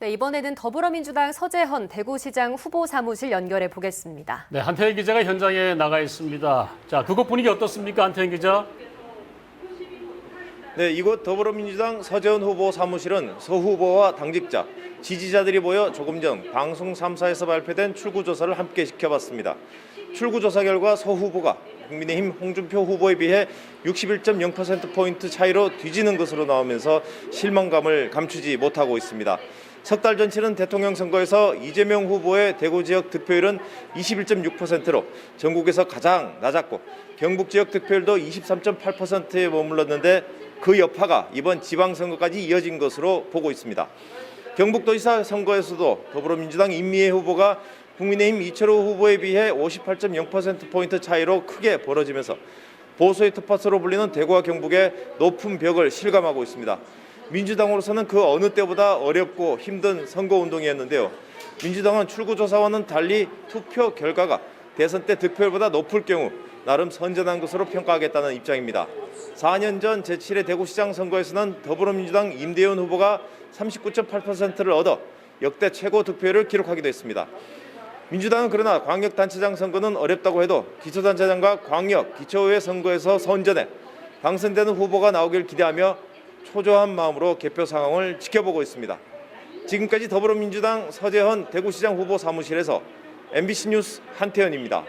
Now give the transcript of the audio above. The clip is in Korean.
네, 이번에는 더불어민주당 서재헌 대구시장 후보 사무실 연결해 보겠습니다. 네, 한태현 기자가 현장에 나가 있습니다. 자, 그곳 분위기 어떻습니까, 한태현 기자? 네, 이곳 더불어민주당 서재원 후보 사무실은 서 후보와 당직자, 지지자들이 모여 조금 전 방송 3사에서 발표된 출구조사를 함께 지켜봤습니다. 출구조사 결과 서 후보가 국민의힘 홍준표 후보에 비해 61.0%포인트 차이로 뒤지는 것으로 나오면서 실망감을 감추지 못하고 있습니다. 석 달 전 치른 대통령 선거에서 이재명 후보의 대구 지역 득표율은 21.6%로 전국에서 가장 낮았고 경북 지역 득표율도 23.8%에 머물렀는데 그 여파가 이번 지방선거까지 이어진 것으로 보고 있습니다. 경북도지사 선거에서도 더불어민주당 임미애 후보가 국민의힘 이철호 후보에 비해 58.0%포인트 차이로 크게 벌어지면서 보수의 투파스로 불리는 대구와 경북의 높은 벽을 실감하고 있습니다. 민주당으로서는 그 어느 때보다 어렵고 힘든 선거운동이었는데요. 민주당은 출구조사와는 달리 투표 결과가 대선 때 득표율보다 높을 경우 나름 선전한 것으로 평가하겠다는 입장입니다. 4년 전 제7회 대구시장 선거에서는 더불어민주당 임대현 후보가 39.8%를 얻어 역대 최고 득표율을 기록하기도 했습니다. 민주당은 그러나 광역단체장 선거는 어렵다고 해도 기초단체장과 광역, 기초의회 선거에서 선전해 당선되는 후보가 나오길 기대하며 초조한 마음으로 개표 상황을 지켜보고 있습니다. 지금까지 더불어민주당 서재헌 대구시장 후보 사무실에서 MBC 뉴스 한태현입니다.